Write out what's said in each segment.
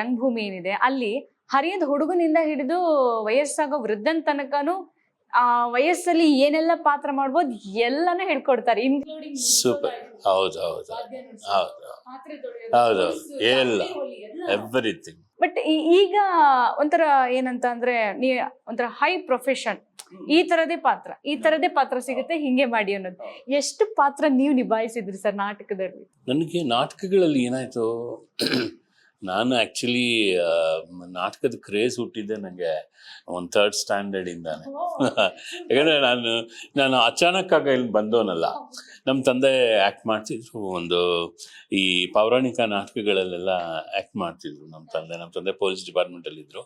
ರಂಗಭೂಮಿ ಏನಿದೆ ಅಲ್ಲಿ ಹರಿಯದ ಹುಡುಗನಿಂದ ಹಿಡಿದು ವಯಸ್ಸಾಗೋ ವೃದ್ಧನ್ ತನಕನು ಆ ವಯಸ್ಸಲ್ಲಿ ಏನೆಲ್ಲ ಪಾತ್ರ ಮಾಡ್ಬೋದು ಎಲ್ಲಾನು ಹೇಳ್ಕೊಡ್ತಾರೆ. ಇನ್ಕ್ಲೂಡಿಂಗ್ ಸೂಪರ್ ಹೌದು ಹೌದು ಹೌದು. ಹೌದು. ಎಲ್ಲ ಎವ್ರಿಥಿಂಗ್ ಬಟ್ ಈಗ ಒಂಥರ ಏನಂತ ಅಂದ್ರೆ ನೀ ಒಂಥರ ಹೈ ಪ್ರೊಫೆಷನ್ ಈ ತರದೇ ಪಾತ್ರ ಈ ತರದೇ ಪಾತ್ರ ಸಿಗುತ್ತೆ ಹಿಂಗೆ ಮಾಡಿ ಅನ್ನೋದು. ಎಷ್ಟು ಪಾತ್ರ ನೀವು ನಿಭಾಯಿಸಿದ್ರಿ ಸರ್ ನಾಟಕದಲ್ಲಿ? ನನಗೆ ನಾಟಕಗಳಲ್ಲಿ ಏನಾಯಿತು ನಾನು ಆ್ಯಕ್ಚುಲಿ ನಾಟಕದ ಕ್ರೇಜ್ ಹುಟ್ಟಿದ್ದೆ ನನಗೆ ಒಂದು ಥರ್ಡ್ ಸ್ಟ್ಯಾಂಡರ್ಡಿಂದಾನೆ ಯಾಕಂದರೆ ನಾನು ನಾನು ಅಚಾನಕ್ಕಾಗಿ ಇಲ್ಲಿ ಬಂದವನಲ್ಲ. ನಮ್ಮ ತಂದೆ ಆ್ಯಕ್ಟ್ ಮಾಡ್ತಿದ್ರು ಒಂದು ಈ ಪೌರಾಣಿಕ ನಾಟಕಗಳಲ್ಲೆಲ್ಲ ಆ್ಯಕ್ಟ್ ಮಾಡ್ತಿದ್ರು ನಮ್ಮ ತಂದೆ. ನಮ್ಮ ತಂದೆ ಪೊಲೀಸ್ ಡಿಪಾರ್ಟ್ಮೆಂಟಲ್ಲಿದ್ದರು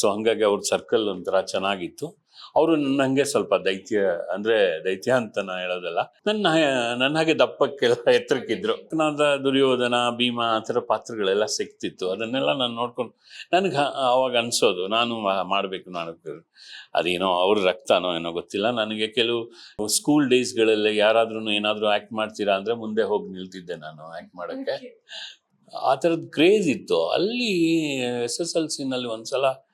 ಸೊ ಹಾಗಾಗಿ ಅವ್ರ ಸರ್ಕಲ್ ಒಂಥರ ಚೆನ್ನಾಗಿತ್ತು. ಅವರು ಹಂಗೆ ಸ್ವಲ್ಪ ದೈತ್ಯ ಅಂದ್ರೆ ದೈತ್ಯ ಅಂತ ನಾನು ಹೇಳೋದಲ್ಲ. ನನ್ನ ನನ್ನ ಹಾಗೆ ದಪ್ಪಕ್ಕೆಲ್ಲ ಎತ್ತರಕ್ಕಿದ್ರು. ನಾನು ದುರ್ಯೋಧನ ಭೀಮ ಆ ಥರ ಪಾತ್ರಗಳೆಲ್ಲ ಸಿಕ್ತಿತ್ತು. ಅದನ್ನೆಲ್ಲ ನಾನು ನೋಡ್ಕೊಂಡು ನನಗೆ ಅವಾಗ ಅನ್ಸೋದು ನಾನು ಮಾಡಬೇಕು ನಾನು. ಅದೇನೋ ಅವ್ರ ರಕ್ತನೋ ಏನೋ ಗೊತ್ತಿಲ್ಲ. ನನಗೆ ಕೆಲವು ಸ್ಕೂಲ್ ಡೇಸ್ಗಳಲ್ಲಿ ಯಾರಾದ್ರೂ ಏನಾದರೂ ಆ್ಯಕ್ಟ್ ಮಾಡ್ತೀರಾ ಅಂದರೆ ಮುಂದೆ ಹೋಗಿ ನಿಲ್ತಿದ್ದೆ ನಾನು ಆ್ಯಕ್ಟ್ ಮಾಡೋಕ್ಕೆ. ಆ ಥರದ್ದು ಕ್ರೇಜ್ ಇತ್ತು. ಅಲ್ಲಿ ಎಸ್ ಎಸ್ ಎಲ್ ಸಿನಲ್ಲಿ ಒಂದ್ಸಲ ಆ,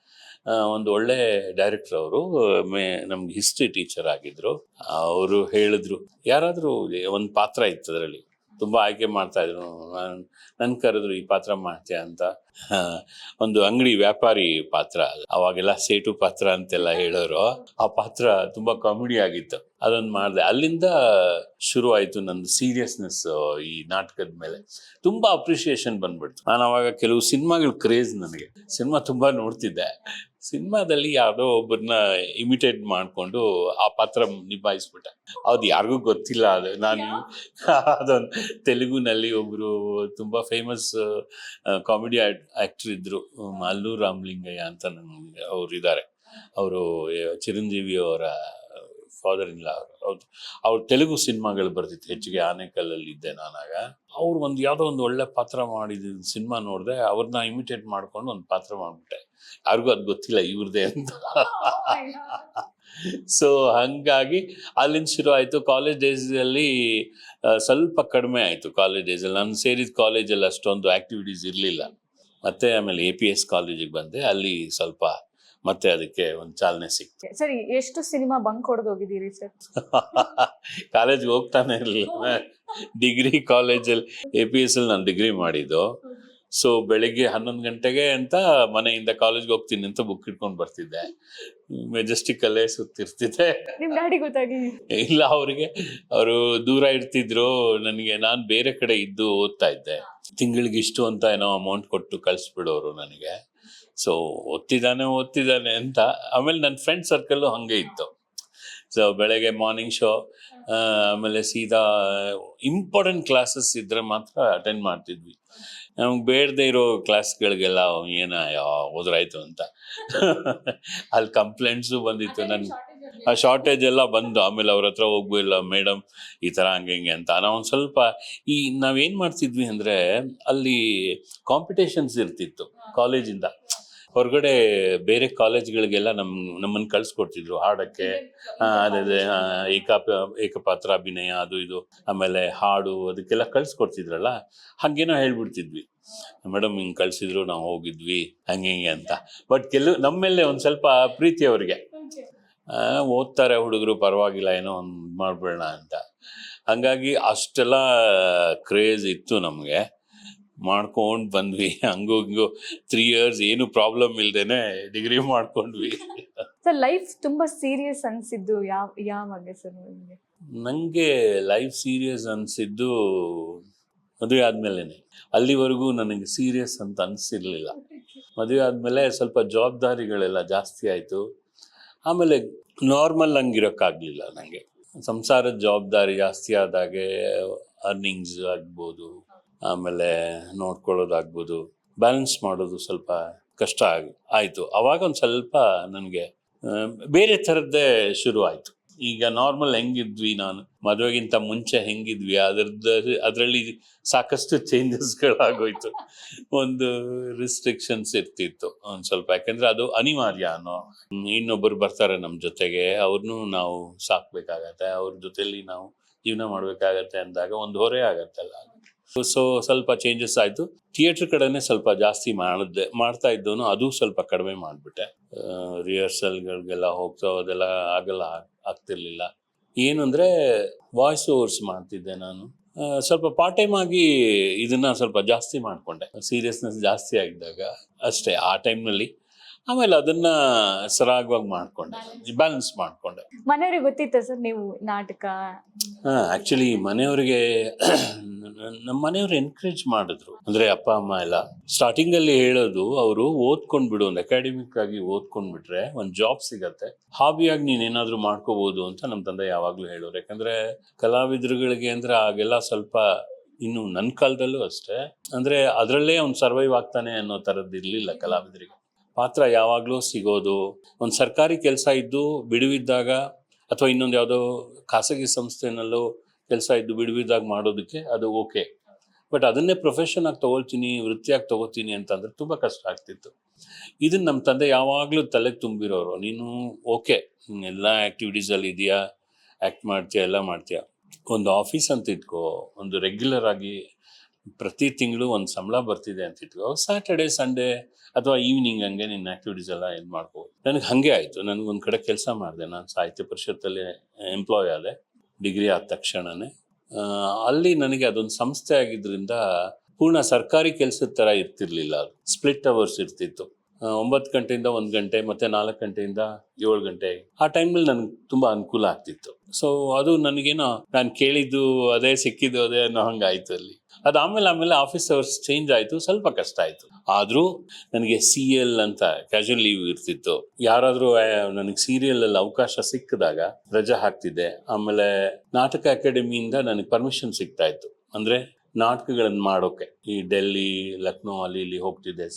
ಒಂದು ಒಳ್ಳೆ ಡೈರೆಕ್ಟರ್ ಅವರು, ಮೇ, ನಮ್ಗೆ ಹಿಸ್ಟ್ರಿ ಟೀಚರ್ ಆಗಿದ್ರು. ಅವರು ಹೇಳಿದ್ರು, ಯಾರಾದರೂ ಒಂದು ಪಾತ್ರ ಇತ್ತು ಅದರಲ್ಲಿ. ತುಂಬ ಆಯ್ಕೆ ಮಾಡ್ತಾ ಇದ್ರು. ನಾನು ನನ್ನ ಕರೆದ್ರು ಈ ಪಾತ್ರ ಮಾಡ್ತೀಯ ಅಂತ. ಒಂದು ಅಂಗಡಿ ವ್ಯಾಪಾರಿ ಪಾತ್ರ. ಅವಾಗೆಲ್ಲ ಸೇಟು ಪಾತ್ರ ಅಂತೆಲ್ಲ ಹೇಳೋರು. ಆ ಪಾತ್ರ ತುಂಬಾ ಕಾಮಿಡಿ ಆಗಿತ್ತು. ಅದೊಂದು ಮಾಡಿದೆ. ಅಲ್ಲಿಂದ ಶುರು ನನ್ನ ಸೀರಿಯಸ್ನೆಸ್ ಈ ನಾಟಕದ ಮೇಲೆ. ತುಂಬ ಅಪ್ರಿಷಿಯೇಷನ್ ಬಂದ್ಬಿಡ್ತು. ನಾನು ಅವಾಗ ಕೆಲವು ಸಿನಿಮಾಗಳ ಕ್ರೇಜ್ ನನಗೆ. ಸಿನಿಮಾ ತುಂಬ ನೋಡ್ತಿದ್ದೆ. ಸಿನಿಮಾದಲ್ಲಿ ಯಾವುದೋ ಒಬ್ಬರನ್ನ ಇಮಿಟೇಟ್ ಮಾಡಿಕೊಂಡು ಆ ಪಾತ್ರ ನಿಭಾಯಿಸ್ಬಿಟ್ಟೆ. ಅದು ಯಾರಿಗೂ ಗೊತ್ತಿಲ್ಲ ಅದು. ನಾನು ಅದೊಂದು ತೆಲುಗುನಲ್ಲಿ ಒಬ್ಬರು ತುಂಬ ಫೇಮಸ್ ಕಾಮಿಡಿ ಆ್ಯಕ್ಟರ್ ಇದ್ದರು ಮಾಲ್ಲು ರಾಮಲಿಂಗಯ್ಯ ಅಂತ ನನಗೆ ಅವ್ರು ಇದ್ದಾರೆ ಅವರು ಚಿರಂಜೀವಿ ಅವರ ಫಾದರ್ ಇಲ್ಲ ಅವರು ಹೌದು ಅವ್ರು ತೆಲುಗು ಸಿನಿಮಾಗಳು ಬರ್ತಿತ್ತು ಹೆಚ್ಚಿಗೆ ಆನೆಕಲ್ಲಲ್ಲಿ ಇದ್ದೆ ನಾನಾಗ. ಅವ್ರು ಒಂದು ಯಾವುದೋ ಒಂದು ಒಳ್ಳೆ ಪಾತ್ರ ಮಾಡಿದ ಸಿನಿಮಾ ನೋಡಿದೆ ಅವ್ರನ್ನ ಇಮಿಟೇಟ್ ಮಾಡ್ಕೊಂಡು ಒಂದು ಪಾತ್ರ ಮಾಡಿಬಿಟ್ಟೆ. ಯಾರಿಗೂ ಅದು ಗೊತ್ತಿಲ್ಲ ಇವ್ರದೇ ಅಂತ. ಸೊ ಹಂಗಾಗಿ ಅಲ್ಲಿಂದ ಶುರು ಆಯಿತು. ಕಾಲೇಜ್ ಡೇಸಲ್ಲಿ ಸ್ವಲ್ಪ ಕಡಿಮೆ ಆಯಿತು ಕಾಲೇಜ್ ಡೇಸಲ್ಲಿ ನಾನು ಸೇರಿದ ಕಾಲೇಜಲ್ಲಿ ಅಷ್ಟೊಂದು ಆ್ಯಕ್ಟಿವಿಟೀಸ್ ಇರಲಿಲ್ಲ. ಮತ್ತೆ ಆಮೇಲೆ ಎ ಪಿ ಎಸ್ ಕಾಲೇಜಿಗೆ ಬಂದೆ. ಅಲ್ಲಿ ಸ್ವಲ್ಪ ಮತ್ತೆ ಅದಕ್ಕೆ ಒಂದು ಚಾಲನೆ ಸಿಕ್ತು. ಸರಿ ಎಷ್ಟು ಸಿನಿಮಾ ಬಂಕ್ ಹೊಡೆದು ಹೋಗಿದ್ದೀರಿ ಸರ್? ಕಾಲೇಜ್ಗೆ ಹೋಗ್ತಾನೆ ಇರಲಿಲ್ಲ. ಡಿಗ್ರಿ ಕಾಲೇಜಲ್ಲಿ ಎ ಪಿ ಎಸ್ ಅಲ್ಲಿ ನಾನು ಡಿಗ್ರಿ ಮಾಡಿದ್ದು. ಸೊ ಬೆಳಿಗ್ಗೆ ಹನ್ನೊಂದು ಗಂಟೆಗೆ ಅಂತ ಮನೆಯಿಂದ ಕಾಲೇಜ್ಗೆ ಹೋಗ್ತೀನಿ ಅಂತ ಬುಕ್ ಇಟ್ಕೊಂಡು ಬರ್ತಿದ್ದೆ. ಮೆಜೆಸ್ಟಿಕ್ ಅಲ್ಲೇ ಸುತ್ತಿರ್ತಿದ್ದೆ. ಇಲ್ಲ ಅವರಿಗೆ ಅವರು ದೂರ ಇರ್ತಿದ್ರು. ನನಗೆ ನಾನು ಬೇರೆ ಕಡೆ ಇದ್ದು ಓದ್ತಾ ಇದ್ದೆ. ತಿಂಗಳಿಗೆ ಇಷ್ಟು ಅಂತ ಏನೋ ಅಮೌಂಟ್ ಕೊಟ್ಟು ಕಳಿಸ್ಬಿಡೋರು ನನಗೆ. ಸೊ ಓದ್ತಿದ್ದಾನೆ ಓದ್ತಿದ್ದಾನೆ ಅಂತ. ಆಮೇಲೆ ನನ್ನ ಫ್ರೆಂಡ್ ಸರ್ಕಲ್ಲು ಹಂಗೆ ಇತ್ತು. ಸೊ ಬೆಳಗ್ಗೆ ಮಾರ್ನಿಂಗ್ ಶೋ ಆಮೇಲೆ ಸೀದಾ ಇಂಪಾರ್ಟೆಂಟ್ ಕ್ಲಾಸಸ್ ಇದ್ರೆ ಮಾತ್ರ ಅಟೆಂಡ್ ಮಾಡ್ತಿದ್ವಿ. ನಮ್ಗೆ ಬೇಡದೇ ಇರೋ ಕ್ಲಾಸ್ಗಳಿಗೆಲ್ಲ ಏನೋ ಓದ್ರಾಯ್ತು ಅಂತ. ಅಲ್ಲಿ ಕಂಪ್ಲೇಂಟ್ಸು ಬಂದಿತ್ತು ನನ್ಗೆ ಆ ಶಾರ್ಟೇಜ್ ಎಲ್ಲ ಬಂದು, ಆಮೇಲೆ ಅವ್ರ ಹತ್ರ ಹೋಗ್ಬಿಲ್ಲ ಮೇಡಮ್ ಈ ಥರ ಹಂಗೆ ಹಿಂಗೆ ಅಂತ. ನಾವು ಒಂದು ಸ್ವಲ್ಪ ಈ ನಾವೇನು ಮಾಡ್ತಿದ್ವಿ ಅಂದರೆ, ಅಲ್ಲಿ ಕಾಂಪಿಟೇಷನ್ಸ್ ಇರ್ತಿತ್ತು ಕಾಲೇಜಿಂದ ಹೊರಗಡೆ ಬೇರೆ ಕಾಲೇಜ್ಗಳಿಗೆಲ್ಲ ನಮ್ಮ ನಮ್ಮನ್ನು ಕಳಿಸ್ಕೊಡ್ತಿದ್ರು, ಹಾಡಕ್ಕೆ. ಅದೇ ಏಕಾಪ, ಏಕಪಾತ್ರ ಅಭಿನಯ, ಅದು ಇದು, ಆಮೇಲೆ ಹಾಡು, ಅದಕ್ಕೆಲ್ಲ ಕಳ್ಸ್ಕೊಡ್ತಿದ್ರಲ್ಲ, ಹಾಗೇನೋ ಹೇಳ್ಬಿಡ್ತಿದ್ವಿ. ಮೇಡಮ್ ಹಿಂಗೆ ಕಳ್ಸಿದ್ರು, ನಾವು ಹೋಗಿದ್ವಿ, ಹಂಗೆ ಹಿಂಗೆ ಅಂತ. ಬಟ್ ಕೆಲವು ನಮ್ಮ ಮೇಲೆ ಒಂದು ಸ್ವಲ್ಪ ಪ್ರೀತಿ ಅವ್ರಿಗೆ. ಓದ್ತಾರೆ ಹುಡುಗರು ಪರವಾಗಿಲ್ಲ ಏನೋ ಒಂದು ಮಾಡ್ಬೇಡ ಅಂತ. ಹಂಗಾಗಿ ಅಷ್ಟೆಲ್ಲ ಕ್ರೇಜ್ ಇತ್ತು ನಮಗೆ. ಮಾಡ್ಕೊಂಡು ಬಂದ್ವಿ. ಹಂಗೂ ಹಿಂಗೂ ತ್ರೀ ಇಯರ್ಸ್ ಏನು ಪ್ರಾಬ್ಲಮ್ ಇಲ್ದೇನೆ ಡಿಗ್ರಿ ಮಾಡ್ಕೊಂಡ್ವಿ. ಸರ್ ಲೈಫ್ ತುಂಬಾ ಸೀರಿಯಸ್ ಅನ್ಸಿದ್ದು ಯಾವ ಯಾವಾಗ ಸರ್ ನಿಮಗೆ? ನನಗೆ ಲೈಫ್ ಸೀರಿಯಸ್ ಅನಿಸಿದ್ದು ಮದುವೆ ಆದಮೇಲೆ ಅಲ್ಲಿವರೆಗೂ ನನಗೆ ಸೀರಿಯಸ್ ಅಂತ ಅನಿಸಿರ್ಲಿಲ್ಲ. ಮದುವೆ ಆದಮೇಲೆ ಸ್ವಲ್ಪ ಜವಾಬ್ದಾರಿಗಳೆಲ್ಲ ಜಾಸ್ತಿ ಆಯಿತು. ಆಮೇಲೆ ನಾರ್ಮಲ್ ಹಂಗಿರೋಕ್ಕಾಗಲಿಲ್ಲ ನನಗೆ ಸಂಸಾರದ ಜವಾಬ್ದಾರಿ ಜಾಸ್ತಿ ಆದಾಗೆ ಅರ್ನಿಂಗ್ಸ್ ಆಗ್ಬೋದು, ಆಮೇಲೆ ನೋಡ್ಕೊಳ್ಳೋದಾಗ್ಬೋದು ಬ್ಯಾಲೆನ್ಸ್ ಮಾಡೋದು ಸ್ವಲ್ಪ ಕಷ್ಟ ಆಗಿ, ಆಯಿತು. ಅವಾಗ ಒಂದು ಸ್ವಲ್ಪ ನನಗೆ ಬೇರೆ ಥರದ್ದೇ ಶುರು ಆಯಿತು ಈಗ ನಾರ್ಮಲ್ ಹೆಂಗಿದ್ವಿ ನಾನು? ಮದುವೆಗಿಂತ ಮುಂಚೆ ಹೆಂಗಿದ್ವಿ? ಅದ್ರದ್ದು, ಅದರಲ್ಲಿ ಸಾಕಷ್ಟು ಚೇಂಜಸ್ಗಳಾಗೋಯ್ತು ಒಂದು ರಿಸ್ಟ್ರಿಕ್ಷನ್ಸ್ ಇರ್ತಿತ್ತು ಒಂದು ಸ್ವಲ್ಪ. ಯಾಕಂದ್ರೆ ಅದು ಅನಿವಾರ್ಯ ಅನ್ನೋ ಇನ್ನೊಬ್ಬರು ಬರ್ತಾರೆ ನಮ್ಮ ಜೊತೆಗೆ. ಅವ್ರನ್ನೂ ನಾವು ಸಾಕ್ಬೇಕಾಗತ್ತೆ. ಅವ್ರ ಜೊತೆಲಿ ನಾವು ಜೀವನ ಮಾಡಬೇಕಾಗತ್ತೆ ಅಂದಾಗ ಒಂದು ಹೊರೆ ಆಗತ್ತಲ್ಲ. ಸೊ ಸ್ವಲ್ಪ ಚೇಂಜಸ್ ಆಯಿತು. ಥಿಯೇಟ್ರ್ ಕಡೆನೆ ಸ್ವಲ್ಪ ಜಾಸ್ತಿ ಮಾಡಿದೆ, ಮಾಡ್ತಾ ಇದ್ದವನು ಅದು ಸ್ವಲ್ಪ ಕಡಿಮೆ ಮಾಡಿಬಿಟ್ಟೆ. ರಿಹರ್ಸಲ್ಗಳಿಗೆಲ್ಲ ಹೋಗ್ತಾ ಅದೆಲ್ಲ ಆಗಲ್ಲ. ಆಗ್ತಿರ್ಲಿಲ್ಲ. ಏನಂದರೆ ವಾಯ್ಸ್ ಓವರ್ಸ್ ಮಾಡ್ತಿದ್ದೆ ನಾನು. ಸ್ವಲ್ಪ ಪಾರ್ಟ್ ಟೈಮ್ ಆಗಿ ಇದನ್ನ ಸ್ವಲ್ಪ ಜಾಸ್ತಿ ಮಾಡಿಕೊಂಡೆ. ಸೀರಿಯಸ್ನೆಸ್ ಜಾಸ್ತಿ ಆಗಿದ್ದಾಗ. ಅಷ್ಟೇ, ಆ ಟೈಮ್ನಲ್ಲಿ ಆಮೇಲೆ ಅದನ್ನ ಸರಾಗವಾಗಿ ಮಾಡ್ಕೊಂಡೆ. ಬ್ಯಾಲೆನ್ಸ್ ಮಾಡ್ಕೊಂಡೆ. ಮನೆಯವ್ರಿಗೆ ಗೊತ್ತಿತ್ತ ಸರ್ ನೀವು ನಾಟಕ? ಹಾ ಆಕ್ಚುಲಿ ಮನೆಯವರಿಗೆ ನಮ್ಮ ಮನೆಯವರು ಎನ್ಕರೇಜ್ ಮಾಡಿದ್ರು. ಅಂದ್ರೆ ಅಪ್ಪ ಅಮ್ಮ ಎಲ್ಲ. ಸ್ಟಾರ್ಟಿಂಗ್ ಅಲ್ಲಿ ಹೇಳೋದು ಅವರು ಓದ್ಕೊಂಡ್ ಬಿಡು ಒಂದು ಅಕಾಡೆಮಿಕ್ ಆಗಿ ಓದ್ಕೊಂಡ್ ಬಿಟ್ರೆ ಒಂದ್ ಜಾಬ್ ಸಿಗತ್ತೆ. ಹಾಬಿಯಾಗಿ ನೀನ್ ಏನಾದ್ರು ಮಾಡ್ಕೋಬಹುದು ಅಂತ ನಮ್ಮ ತಂದೆ ಯಾವಾಗ್ಲೂ ಹೇಳೋರು. ಯಾಕಂದ್ರೆ ಕಲಾವಿದರುಗಳಿಗೆ ಅಂದ್ರೆ ಆಗೆಲ್ಲ ಸ್ವಲ್ಪ ಇನ್ನು ನನ್ನ ಕಾಲದಲ್ಲೂ ಅಷ್ಟೇ. ಅಂದ್ರೆ ಅದರಲ್ಲೇ ಅವ್ನು ಸರ್ವೈವ್ ಆಗ್ತಾನೆ ಅನ್ನೋ ಥರದ್ದು ಇರ್ಲಿಲ್ಲ ಕಲಾವಿದರಿಗೆ. ಪಾತ್ರ ಯಾವಾಗಲೂ ಸಿಗೋದು. ಒಂದು ಸರ್ಕಾರಿ ಕೆಲಸ ಇದ್ದು ಬಿಡುವಿದ್ದಾಗ ಅಥವಾ ಇನ್ನೊಂದು ಯಾವುದೋ ಖಾಸಗಿ ಸಂಸ್ಥೆನಲ್ಲೋ ಕೆಲಸ ಇದ್ದು ಬಿಡುವಿದ್ದಾಗ ಮಾಡೋದಕ್ಕೆ ಅದು ಓಕೆ. ಬಟ್ ಅದನ್ನೇ ಪ್ರೊಫೆಷನ್ ಆಗಿ ತಗೊಳ್ತೀನಿ, ವೃತ್ತಿಯಾಗಿ ತಗೋತೀನಿ ಅಂತಂದ್ರೆ ತುಂಬ ಕಷ್ಟ ಆಗ್ತಿತ್ತು. ಇದನ್ನ ನಮ್ಮ ತಂದೆ ಯಾವಾಗಲೂ ತಲೆಗೆ ತುಂಬಿರೋರು, ನೀನು ಓಕೆ ಎಲ್ಲ ಆ್ಯಕ್ಟಿವಿಟೀಸಲ್ಲಿ ಇದೆಯಾ? ಆ್ಯಕ್ಟ್ ಮಾಡ್ತೀಯ? ಎಲ್ಲ ಮಾಡ್ತೀಯ? ಒಂದು ಆಫೀಸ್ ಅಂತ ಇಟ್ಕೋ, ಒಂದು ರೆಗ್ಯುಲರ್ ಆಗಿ ಪ್ರತಿ ತಿಂಗಳು ಒಂದು ಸಂಬಳ ಬರ್ತಿದೆ ಅಂತ ಇಟ್ಕೋ ಸ್ಯಾಟರ್ಡೆ ಸಂಡೇ ಅಥವಾ ಈವ್ನಿಂಗ್ ಹಂಗೆ ನಿನ್ನ ಆ್ಯಕ್ಟಿವಿಟೀಸ್ ಎಲ್ಲ ಇದು ಮಾಡ್ಬೋದು ನನಗೆ ಹಾಗೆ ಆಯಿತು. ನನಗೆ ಒಂದು ಕಡೆ ಕೆಲಸ ಮಾಡಿದೆ. ನಾನು ಸಾಹಿತ್ಯ ಪರಿಷತ್ತಲ್ಲಿ ಎಂಪ್ಲಾಯ್ ಆದೆ. ಡಿಗ್ರಿ ಆದ ತಕ್ಷಣನೇ. ಅಲ್ಲಿ ನನಗೆ ಅದೊಂದು ಸಂಸ್ಥೆ ಆಗಿದ್ರಿಂದ ಪೂರ್ಣ ಸರ್ಕಾರಿ ಕೆಲಸದ ಥರ ಇರ್ತಿರ್ಲಿಲ್ಲ ಅದು. ಸ್ಪ್ಲಿಟ್ ಅವರ್ಸ್ ಇರ್ತಿತ್ತು. ಒಂಬತ್ತು ಗಂಟೆಯಿಂದ ಒಂದು ಗಂಟೆ ಮತ್ತೆ ನಾಲ್ಕು ಗಂಟೆಯಿಂದ ಏಳು ಗಂಟೆ. ಆ ಟೈಮಲ್ಲಿ ನನಗೆ ತುಂಬ ಅನುಕೂಲ ಆಗ್ತಿತ್ತು. ಸೊ ಅದು ನನಗೇನೋ, ನಾನು ಕೇಳಿದ್ದು ಅದೇ, ಸಿಕ್ಕಿದ್ದು ಅದೇ ಅನ್ನೋ ಹಂಗೆ ಆಯ್ತು ಅಲ್ಲಿ. ಅದು ಆಮೇಲೆ ಆಮೇಲೆ ಆಫೀಸ್ ಅವರ್ಸ್ ಚೇಂಜ್ ಆಯಿತು, ಸ್ವಲ್ಪ ಕಷ್ಟ ಆಯಿತು. ಆದರೂ ನನಗೆ ಸಿ ಎಲ್ ಅಂತ ಕ್ಯಾಶುವಲ್ ಲೀವ್ ಇರ್ತಿತ್ತು. ಯಾರಾದರೂ ನನಗೆ ಸೀರಿಯಲಲ್ಲಿ ಅವಕಾಶ ಸಿಕ್ಕಿದಾಗ ರಜಾ ಹಾಕ್ತಿದ್ದೆ. ಆಮೇಲೆ ನಾಟಕ ಅಕಾಡೆಮಿಯಿಂದ ನನಗೆ ಪರ್ಮಿಷನ್ ಸಿಗ್ತಾ ಇತ್ತು. ಅಂದರೆ ನಾಟಕಗಳನ್ನು ಮಾಡೋಕೆ. ಈ ಡೆಲ್ಲಿ ಲಕ್ನೋ ಅಲ್ಲಿ ಇಲ್ಲಿ ಹೋಗ್ತಿದ್ದೆ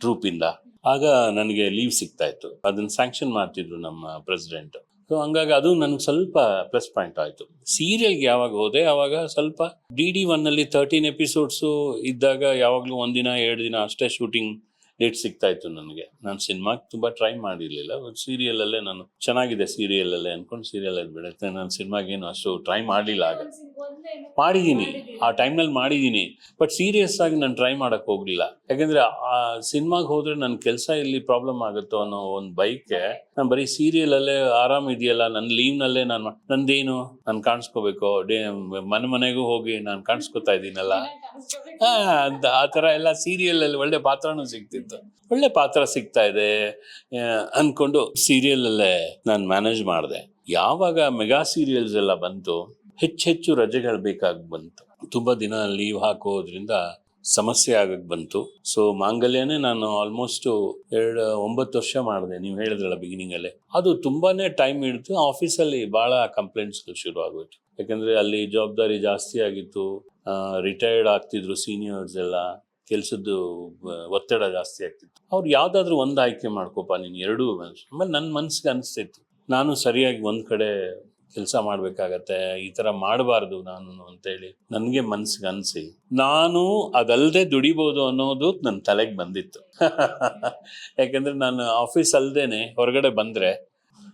ಟ್ರೂಪಿಂದ ಆಗ ನನಗೆ ಲೀವ್ ಸಿಗ್ತಾ ಇತ್ತು. ಅದನ್ನು ಸ್ಯಾಂಕ್ಷನ್ ಮಾಡ್ತಿದ್ರು ನಮ್ಮ ಪ್ರೆಸಿಡೆಂಟ್ ಸೊ ಹಂಗಾಗಿ ಅದು ನನಗೆ ಸ್ವಲ್ಪ ಪ್ಲಸ್ ಪಾಯಿಂಟ್ ಆಯಿತು. ಸೀರಿಯಲ್ಗೆ ಯಾವಾಗ ಹೋದೆ ಆವಾಗ ಸ್ವಲ್ಪ ಡಿ ಡಿ ಒನ್ನಲ್ಲಿ ತರ್ಟೀನ್ ಎಪಿಸೋಡ್ಸು ಇದ್ದಾಗ ಯಾವಾಗಲೂ ಒಂದಿನ, ಎರಡು ದಿನ ಅಷ್ಟೇ ಶೂಟಿಂಗ್ ಡೇಟ್ ಸಿಗ್ತಾ ಇತ್ತು ನನಗೆ. ನಾನು ಸಿನಿಮಾಗೆ ತುಂಬ ಟ್ರೈ ಮಾಡಿರಲಿಲ್ಲ ಬಟ್ ಸೀರಿಯಲಲ್ಲೇ ನಾನು ಚೆನ್ನಾಗಿದೆ ಸೀರಿಯಲಲ್ಲೇ ಅಂದ್ಕೊಂಡು ಸೀರಿಯಲ್ ಬಿಡುತ್ತೆ. ನಾನು ಸಿನಿಮಾಗೇನು ಅಷ್ಟು ಟ್ರೈ ಮಾಡಲಿಲ್ಲ ಆಗ. ಮಾಡಿದ್ದೀನಿ. ಆ ಟೈಮ್ನಲ್ಲಿ ಮಾಡಿದ್ದೀನಿ. ಬಟ್ ಸೀರಿಯಸ್ ಆಗಿ ನಾನು ಟ್ರೈ ಮಾಡಕ್ ಹೋಗ್ಲಿಲ್ಲ. ಯಾಕಂದ್ರೆ ಆ ಸಿನಿಮಾಗೆ ಹೋದ್ರೆ ನನ್ನ ಕೆಲಸ ಇಲ್ಲಿ ಪ್ರಾಬ್ಲಮ್ ಆಗುತ್ತೋ ಅನ್ನೋ ಒಂದು ಬೈಕ್ಗೆ ನಾನು ಬರೀ ಸೀರಿಯಲ್ ಅಲ್ಲೇ ಆರಾಮ್ ಇದೆಯಲ್ಲ ನನ್ನ ಲೀವ್ನಲ್ಲೇ ನಾನು ನಂದೇನು? ನಾನು ಕಾಣಿಸ್ಕೋಬೇಕು. ಡೇ ಮನೆ ಮನೆಗೂ ಹೋಗಿ ನಾನು ಕಾಣಿಸ್ಕೊತಾ ಇದ್ದೀನಲ್ಲ. ಆ ಥರ ಎಲ್ಲ ಸೀರಿಯಲ್ ಅಲ್ಲಿ ಒಳ್ಳೆ ಪಾತ್ರನೂ ಸಿಗ್ತಿತ್ತು. ಒಳ್ಳೆ ಪಾತ್ರ ಸಿಗ್ತಾ ಇದೆ. ಆ, ಅನ್ಕೊಂಡು ಸೀರಿಯಲ್ ಅಲ್ಲೇ ನಾನು ಮ್ಯಾನೇಜ್ ಮಾಡಿದೆ. ಯಾವಾಗ ಮೆಗಾ ಸೀರಿಯಲ್ಸ್ ಎಲ್ಲ ಬಂತು ಹೆಚ್ಚೆಚ್ಚು ರಜೆಗಳು ಬೇಕಾಗಿ ಬಂತು. ತುಂಬಾ ದಿನ ಲೀವ್ ಹಾಕೋದ್ರಿಂದ ಸಮಸ್ಯೆ ಆಗಕ್ ಬಂತು. ಸೊ ಮಾಂಗಲ್ಯನೇ ನಾನು ಆಲ್ಮೋಸ್ಟ್ ಎರಡು ಒಂಬತ್ತು ವರ್ಷ ಮಾಡಿದೆ ನೀವು ಹೇಳಿದ್ರಲ್ಲ ಬಿಗಿನಿಂಗ್ ಅಲ್ಲೇ ಅದು ತುಂಬಾನೇ ಟೈಮ್ ಹಿಡಿತು ಆಫೀಸಲ್ಲಿ ಬಹಳ ಕಂಪ್ಲೇಂಟ್ಸ್ ಶುರು ಆಗೋಯ್ತು ಯಾಕಂದ್ರೆ ಅಲ್ಲಿ ಜವಾಬ್ದಾರಿ ಜಾಸ್ತಿ ಆಗಿತ್ತು. ರಿಟೈರ್ಡ್ ಆಗ್ತಿದ್ರು ಸೀನಿಯರ್ಸ್ ಎಲ್ಲ. ಕೆಲ್ಸದ್ದು ಒತ್ತಡ ಜಾಸ್ತಿ ಆಗ್ತಿತ್ತು. ಅವ್ರು ಯಾವುದಾದ್ರೂ ಒಂದು ಆಯ್ಕೆ ಮಾಡ್ಕೋಪ ನೀನು ಎರಡೂ ಆಮೇಲೆ ನನ್ನ ಮನಸ್ಸಿಗೆ ಅನಿಸ್ತಿತ್ತು. ನಾನು ಸರಿಯಾಗಿ ಒಂದು ಕಡೆ ಕೆಲಸ ಮಾಡಬೇಕಾಗತ್ತೆ, ಈ ತರ ಮಾಡಬಾರ್ದು ನಾನು ಅಂತೇಳಿ ನನಗೆ ಮನಸ್ಸಿಗೆ ಅನಿಸಿ, ನಾನು ಅದಲ್ಲದೆ ದುಡಿಬೋದು ಅನ್ನೋದು ನನ್ನ ತಲೆಗೆ ಬಂದಿತ್ತು. ಯಾಕಂದ್ರೆ ನಾನು ಆಫೀಸ್ ಅಲ್ಲದೇನೆ ಹೊರಗಡೆ ಬಂದ್ರೆ,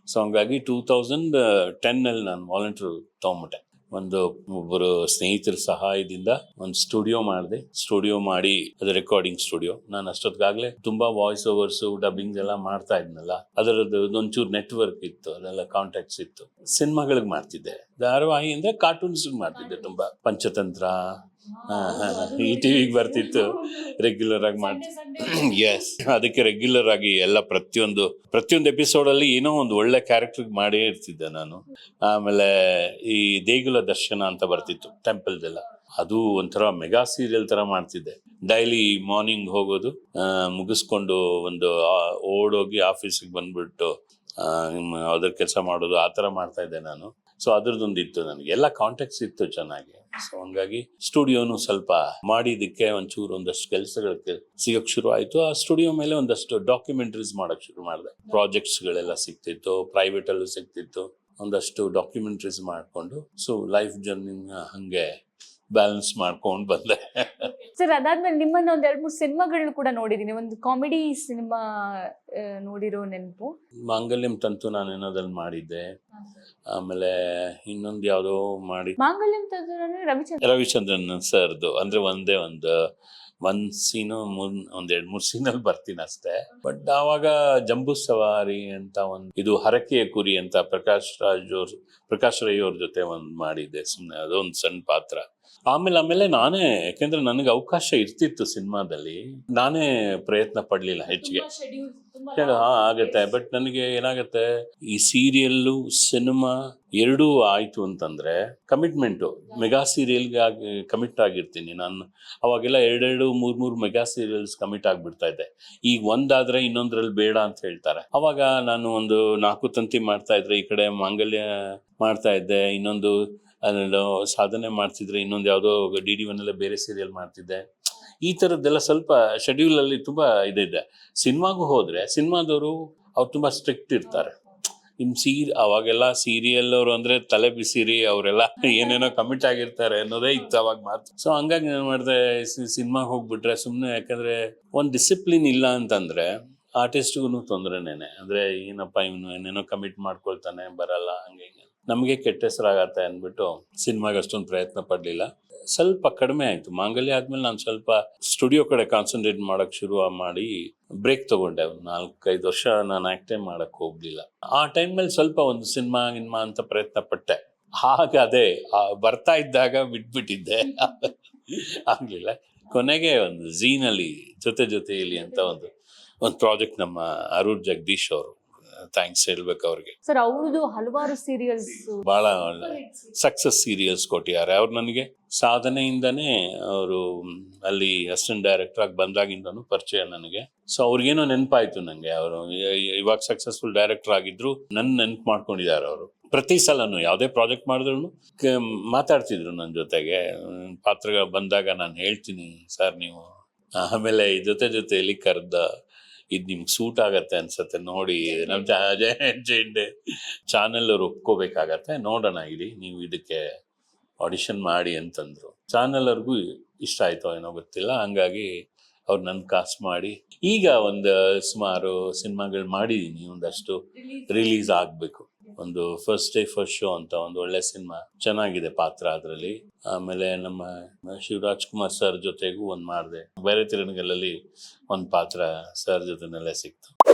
ಸೊ ಹಂಗಾಗಿ ಟೂ ತೌಸಂಡ್ ಟೆನ್ನಲ್ಲಿ ನಾನು ವಾಲಂಟಿಯರ್ ತೊಗೊಂಬಿಟ್ಟೆ. ಒಂದು ಒಬ್ಬರು ಸ್ನೇಹಿತರ ಸಹಾಯದಿಂದ ಒಂದು ಸ್ಟುಡಿಯೋ ಮಾಡಿದೆ. ಸ್ಟುಡಿಯೋ ಮಾಡಿ ಅದು ರೆಕಾರ್ಡಿಂಗ್ ಸ್ಟುಡಿಯೋ ನಾನು ಅಷ್ಟೊತ್ತಿಗಾಗಲೇ ತುಂಬಾ ವಾಯ್ಸ್ ಓವರ್ಸ್ ಡಬ್ಬಿಂಗ್ಸ್ ಎಲ್ಲ ಮಾಡ್ತಾ ಇದ್ನಲ್ಲ. ಅದರದ್ದು ಒಂಚೂರು ನೆಟ್ವರ್ಕ್ ಇತ್ತು ಅದೆಲ್ಲ ಕಾಂಟ್ಯಾಕ್ಟ್ಸ್ ಇತ್ತು. ಸಿನಿಮಾಗಳಿಗೆ ಮಾಡ್ತಿದ್ದೆ. ಧಾರಾವಾಹಿ ಅಂದ್ರೆ ಕಾರ್ಟೂನ್ಸ್ ಮಾಡ್ತಿದ್ದೆ ತುಂಬಾ. ಪಂಚತಂತ್ರ ಹಾ, ಹಾ. ಈ ಟಿವಿಗೆ ಬರ್ತಿತ್ತು ರೆಗ್ಯುಲರ್ ಆಗಿ ಮಾಡಿ ಎಸ್ ಅದಕ್ಕೆ ರೆಗ್ಯುಲರ್ ಆಗಿ ಎಲ್ಲ ಪ್ರತಿಯೊಂದು ಪ್ರತಿಯೊಂದು ಎಪಿಸೋಡ್ ಅಲ್ಲಿ ಏನೋ ಒಂದು ಒಳ್ಳೆ ಕ್ಯಾರೆಕ್ಟರ್ ಮಾಡೇ ಇರ್ತಿದ್ದೆ ನಾನು. ಆಮೇಲೆ ಈ ದೇಗುಲ ದರ್ಶನ ಅಂತ ಬರ್ತಿತ್ತು ಟೆಂಪಲ್ದೆಲ್ಲ ಅದು ಒಂಥರ ಮೆಗಾ ಸೀರಿಯಲ್ ತರ ಮಾಡ್ತಿದ್ದೆ. ಡೈಲಿ ಮಾರ್ನಿಂಗ್ ಹೋಗೋದು ಮುಗಿಸ್ಕೊಂಡು ಒಂದು ಓಡೋಗಿ ಆಫೀಸಿಗೆ ಬಂದ್ಬಿಟ್ಟು ಅದ್ರ ಕೆಲಸ ಮಾಡೋದು ಆ ಥರ ಮಾಡ್ತಾ ಇದ್ದೆ ನಾನು. ಸೊ ಅದ್ರದ್ದೊಂದು ಇತ್ತು ನನಗೆ. ಎಲ್ಲ ಕಾಂಟ್ಯಾಕ್ಟ್ಸ್ ಇತ್ತು ಚೆನ್ನಾಗಿ. ಸೊ ಹಂಗಾಗಿ ಸ್ಟುಡಿಯೋನು ಸ್ವಲ್ಪ ಮಾಡಿದಕ್ಕೆ ಒಂಚೂರು ಒಂದಷ್ಟು ಕೆಲಸಗಳ ಸಿಗಕ್ ಶುರು ಆಯ್ತು. ಆ ಸ್ಟುಡಿಯೋ ಮೇಲೆ ಒಂದಷ್ಟು ಡಾಕ್ಯುಮೆಂಟ್ರೀಸ್ ಮಾಡಕ್ ಶುರು ಮಾಡಿದೆ. ಪ್ರಾಜೆಕ್ಟ್ಸ್ಗಳೆಲ್ಲ ಸಿಗ್ತಿತ್ತು ಪ್ರೈವೇಟ್ ಅಲ್ಲೂ ಸಿಗ್ತಿತ್ತು. ಒಂದಷ್ಟು ಡಾಕ್ಯುಮೆಂಟ್ರೀಸ್ ಮಾಡ್ಕೊಂಡು ಸೊ ಲೈಫ್ ಜರ್ನಿ ಹಂಗೆ ಬ್ಯಾಲೆನ್ಸ್ ಮಾಡ್ಕೊಂಡು ಬಂದೆ. ಸರ್ ಅದಾದ್ಮೇಲೆ ನಿಮ್ಮನ್ನ ಒಂದ್ ಎರಡ್ ಮೂರು ಸಿನಿಮಾಗಳನ್ನ ಕೂಡ ನೋಡಿದೀನಿ. ಒಂದು ಕಾಮಿಡಿ ಸಿನಿಮಾ ನೋಡಿರೋ ನೆನಪು? ಮಾಂಗಲ್ಯಂ ತಂತು ನಾನು ಏನೋದಲ್ಲಿ ಮಾಡಿದ್ದೆ. ಆಮೇಲೆ ಇನ್ನೊಂದು ಯಾವುದೋ ಮಾಡಿ ಮಾಂಗಲ್ಯಂ ತಂತು ರವಿಚಂದ್ರ ರವಿಚಂದ್ರನ್ ಸರ್ದು. ಅಂದ್ರೆ ಒಂದೇ ಒಂದು ಒಂದ್ ಸೀನು ಮುನ್ ಒಂದ್ ಎರಡ್ ಮೂರ್ ಸೀನಲ್ಲಿ ಬರ್ತೀನಿ ಅಷ್ಟೇ. ಬಟ್ ಆವಾಗ ಜಂಬೂ ಸವಾರಿ ಅಂತ ಒಂದು ಇದು ಹರಕೆಯ ಕುರಿ ಅಂತ ಪ್ರಕಾಶ್ ರಾಜ್ ಅವ್ರ ಪ್ರಕಾಶ್ ರೈ ಅವ್ರ ಜೊತೆ ಒಂದ್ ಮಾಡಿದ್ದೆ. ಸುಮ್ಮನೆ ಅದೊಂದು ಸಣ್ಣ ಪಾತ್ರ. ಆಮೇಲೆ ಆಮೇಲೆ ನಾನೇ ಯಾಕೆಂದ್ರೆ ನನಗೆ ಅವಕಾಶ ಇರ್ತಿತ್ತು ಸಿನಿಮಾದಲ್ಲಿ. ನಾನೇ ಪ್ರಯತ್ನ ಪಡ್ಲಿಲ್ಲ ಹೆಚ್ಚಿಗೆ. ಹಾ ಆಗತ್ತೆ. ಬಟ್ ನನಗೆ ಏನಾಗತ್ತೆ ಈ ಸೀರಿಯಲ್ಲು ಸಿನಿಮಾ ಎರಡೂ ಆಯ್ತು ಅಂತಂದ್ರೆ ಕಮಿಟ್ಮೆಂಟು ಮೆಗಾ ಸೀರಿಯಲ್ಗೆ ಆಗಿ ಕಮಿಟ್ ಆಗಿರ್ತೀನಿ. ನಾನು ಅವಾಗೆಲ್ಲ ಎರಡೆರಡು ಮೂರ್ ಮೂರು ಮೆಗಾ ಸೀರಿಯಲ್ಸ್ ಕಮಿಟ್ ಆಗ್ಬಿಡ್ತಾ ಇದ್ದೆ ಈಗ ಒಂದಾದ್ರೆ ಇನ್ನೊಂದ್ರಲ್ಲಿ ಬೇಡ ಅಂತ ಹೇಳ್ತಾರೆ. ಅವಾಗ ನಾನು ಒಂದು ನಾಲ್ಕು ತಂತಿ ಮಾಡ್ತಾ ಇದ್ರೆ ಈ ಕಡೆ ಮಾಂಗಲ್ಯ ಮಾಡ್ತಾ ಇದ್ದೆ ಇನ್ನೊಂದು ಅದ್ರಲ್ಲಿ ಸಾಧನೆ ಮಾಡ್ತಿದ್ರೆ ಇನ್ನೊಂದು ಯಾವುದೋ ಡಿ ಡಿ ಒನ್ನೆಲ್ಲ ಬೇರೆ ಸೀರಿಯಲ್ ಮಾಡ್ತಿದ್ದೆ. ಈ ಥರದ್ದೆಲ್ಲ ಸ್ವಲ್ಪ ಶೆಡ್ಯೂಲಲ್ಲಿ ತುಂಬ ಇದಿದೆ. ಸಿನಿಮಾಗೂ ಹೋದ್ರೆ ಸಿನಿಮಾದವರು ಅವ್ರು ತುಂಬಾ ಸ್ಟ್ರಿಕ್ಟ್ ಇರ್ತಾರೆ. ನಿಮ್ಮ ಸೀರ್, ಅವಾಗೆಲ್ಲ ಸೀರಿಯಲ್ ಅವರು ಅಂದ್ರೆ ತಲೆ ಬಿಸಿರಿ, ಅವರೆಲ್ಲ ಏನೇನೋ ಕಮಿಟ್ ಆಗಿರ್ತಾರೆ ಅನ್ನೋದೇ ಇತ್ತು ಅವಾಗ ಮಾತು ಸೊ ಹಂಗಾಗಿ ಏನ್ ಮಾಡಿದೆ ಸಿನಿಮಾಗೆ ಹೋಗ್ಬಿಟ್ರೆ ಸುಮ್ಮನೆ ಯಾಕಂದ್ರೆ ಒಂದು ಡಿಸಿಪ್ಲಿನ್ ಇಲ್ಲ ಅಂತಂದ್ರೆ ಆರ್ಟಿಸ್ಟ್ಗೂ ತೊಂದರೆನೇನೆ. ಅಂದ್ರೆ ಏನಪ್ಪ ಇವನು ಏನೇನೋ ಕಮಿಟ್ ಮಾಡ್ಕೊಳ್ತಾನೆ, ಬರಲ್ಲ, ಹಂಗೆ ಹಿಂಗೆ. ನಮಗೆ ಕೆಟ್ಟ ಹೆಸರಾಗತ್ತೆ ಅಂದ್ಬಿಟ್ಟು ಸಿನಿಮಾಗೆ ಅಷ್ಟೊಂದು ಪ್ರಯತ್ನ ಪಡ್ಲಿಲ್ಲ. ಸ್ವಲ್ಪ ಕಡಿಮೆ ಆಯ್ತು. ಮಾಂಗಲ್ಯ ಆದ್ಮೇಲೆ ನಾನು ಸ್ವಲ್ಪ ಸ್ಟುಡಿಯೋ ಕಡೆ ಕಾನ್ಸಂಟ್ರೇಟ್ ಮಾಡಕ್ ಶುರು ಮಾಡಿ ಬ್ರೇಕ್ ತಗೊಂಡೆ. ನಾಲ್ಕೈದು ವರ್ಷ ನಾನು ಆಕ್ಟೇ ಮಾಡಕ್ ಹೋಗ್ಲಿಲ್ಲ. ಆ ಟೈಮ್ ಮೇಲೆ ಸ್ವಲ್ಪ ಒಂದು ಸಿನಿಮಾ, ಗಿನ್ಮಾ ಅಂತ ಪ್ರಯತ್ನ ಪಟ್ಟೆ. ಹಾಗೆ ಅದೇ ಬರ್ತಾ ಇದ್ದಾಗ ಬಿಟ್ಬಿಟ್ಟಿದ್ದೆ. ಆಗ್ಲಿಲ್ಲ. ಕೊನೆಗೆ ಒಂದು ಝೀನಲ್ಲಿ ಜೊತೆ ಜೊತೆಯಲ್ಲಿ ಅಂತ ಒಂದು ಒಂದು ಪ್ರಾಜೆಕ್ಟ್ ನಮ್ಮ ಅರೂರ್ ಜಗದೀಶ್ ಅವರು ಥ್ಯಾಂಕ್ಸ್ ಹೇಳ್ಬೇಕು ಅವ್ರಿಗೆ. ಸರ್ ಅವ್ರದ್ದು ಹಲವಾರು ಸೀರಿಯಲ್ಸ್ ಬಹಳ ಒಳ್ಳೆ ಸಕ್ಸಸ್ ಸೀರಿಯಲ್ಸ್ ಕೊಟ್ಟಿದ್ದಾರೆ. ಅವ್ರು ನನಗೆ ಸಾಧನೆಯಿಂದನೇ ಅವರು ಅಲ್ಲಿ ಅಸಿಸ್ಟೆಂಟ್ ಡೈರೆಕ್ಟರ್ ಆಗಿ ಬಂದಾಗಿಂದನೂ ಪರಿಚಯ ನನಗೆ. ಸೊ ಅವ್ರಿಗೇನೋ ನೆನಪಾಯ್ತು ನನಗೆ ಅವರು. ಇವಾಗ ಸಕ್ಸಸ್ಫುಲ್ ಡೈರೆಕ್ಟರ್ ಆಗಿದ್ರು ನನ್ನ ನೆನ್ಪು ಮಾಡ್ಕೊಂಡಿದ್ದಾರೆ ಅವರು. ಪ್ರತಿ ಸಲನು ಯಾವುದೇ ಪ್ರಾಜೆಕ್ಟ್ ಮಾಡಿದ್ರು ಮಾತಾಡ್ತಿದ್ರು ನನ್ನ ಜೊತೆಗೆ. ಪಾತ್ರಗಳು ಬಂದಾಗ ನಾನು ಹೇಳ್ತೀನಿ ಸರ್ ನೀವು ಆಮೇಲೆ ಜೊತೆ ಜೊತೆಯಲ್ಲಿ ಕರೆದ ಇದು ನಿಮ್ಗೆ ಸೂಟ್ ಆಗತ್ತೆ ಅನ್ಸತ್ತೆ. ನೋಡಿ ನಮ್ಮ ಜೆಂಡೆ ಚಾನೆಲ್ ಅವ್ರು ಒಪ್ಕೋಬೇಕಾಗತ್ತೆ. ನೋಡೋಣ ಇಡಿ ನೀವು ಇದಕ್ಕೆ ಆಡಿಷನ್ ಮಾಡಿ ಅಂತಂದ್ರು. ಚಾನೆಲ್ ಅವ್ರಿಗೂ ಇಷ್ಟ ಆಯ್ತೋ ಏನೋ ಗೊತ್ತಿಲ್ಲ. ಹಂಗಾಗಿ ಅವ್ರು ನನ್ನ ಕಾಸ್ಟ್ ಮಾಡಿ. ಈಗ ಒಂದು ಸುಮಾರು ಸಿನಿಮಾಗಳು ಮಾಡಿದೀನಿ. ಒಂದಷ್ಟು ರಿಲೀಸ್ ಆಗಬೇಕು. ಒಂದು ಫಸ್ಟ್ ಡೇ ಫಸ್ಟ್ ಶೋ ಅಂತ ಒಂದು ಒಳ್ಳೆ ಸಿನಿಮಾ ಚೆನ್ನಾಗಿದೆ ಪಾತ್ರ ಅದರಲ್ಲಿ. ಆಮೇಲೆ ನಮ್ಮ ಶಿವರಾಜ್ ಕುಮಾರ್ ಸರ್ ಜೊತೆಗೂ ಒಂದು ಮಾಡಿದೆ. ಬೇರೆ ತಿರುಣಗಳಲ್ಲಿ ಒಂದು ಪಾತ್ರ ಸರ್ ಜೊತೆನೆಲ್ಲ ಸಿಕ್ತು.